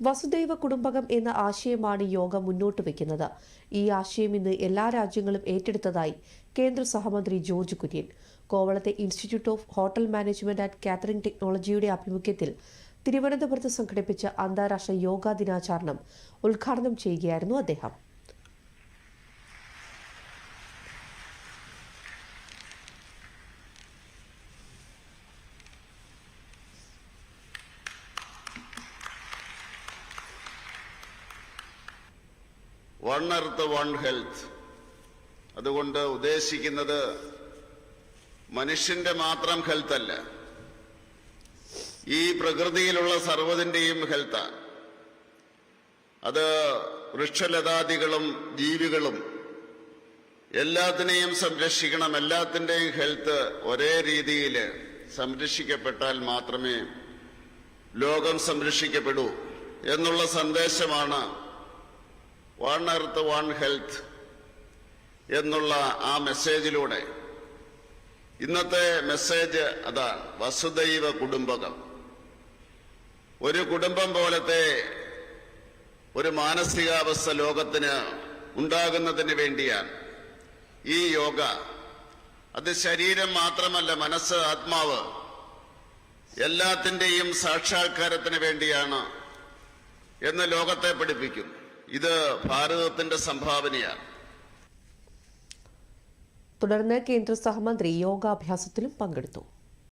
വസുദൈവ കുടുംബകം എന്ന ആശയമാണ് യോഗ മുന്നോട്ട് വയ്ക്കുന്നത് ഈ ആശയം ഇന്ന് എല്ലാ രാജ്യങ്ങളും ഏറ്റെടുത്തതായി കേന്ദ്ര സഹമന്ത്രി George Kurian. കോവളത്തെ institute of hotel management and catering ടെക്നോളജിയുടെ ആഭിമുഖ്യത്തിൽ തിരുവനന്തപുരത്ത് സംഘടിപ്പിച്ച അന്താരാഷ്ട്ര യോഗാ ദിനാചരണം ഉദ്ഘാടനം ചെയ്യുകയായിരുന്നു അദ്ദേഹം. വൺ എർത്ത് വൺ ഹെൽത്ത് അതുകൊണ്ട് ഉദ്ദേശിക്കുന്നത് മനുഷ്യന്റെ മാത്രം ഹെൽത്ത് അല്ല. ഈ പ്രകൃതിയിലുള്ള സർവതിന്റെയും ഹെൽത്താണ് അത് വൃക്ഷലതാദികളും ജീവികളും എല്ലാത്തിനെയും സംരക്ഷിക്കണം എല്ലാത്തിന്റെയും ഹെൽത്ത് ഒരേ രീതിയിൽ സംരക്ഷിക്കപ്പെട്ടാൽ മാത്രമേ ലോകം സംരക്ഷിക്കപ്പെടൂ എന്നുള്ള സന്ദേശമാണ് വൺ എർത്ത് വൺ ഹെൽത്ത് എന്നുള്ള ആ മെസ്സേജിലൂടെ? ഇന്നത്തെ മെസ്സേജ് അതാണ് വസുദൈവ കുടുംബകം. ഒരു കുടുംബം പോലത്തെ ഒരു മാനസികാവസ്ഥ ലോകത്തിന് ഉണ്ടാകുന്നതിന് വേണ്ടിയാണ് ഈ യോഗ അത് ശരീരം മാത്രമല്ല മനസ്സ് ആത്മാവ് എല്ലാത്തിന്റെയും സാക്ഷാത്കാരത്തിന് വേണ്ടിയാണ് എന്ന് ലോകത്തെ പഠിപ്പിക്കുന്നു. ഇത് ഭാരതത്തിന്റെ സംഭാവനയാണ്. തുടർന്ന് കേന്ദ്ര സഹമന്ത്രി യോഗാഭ്യാസത്തിലും പങ്കെടുത്തു.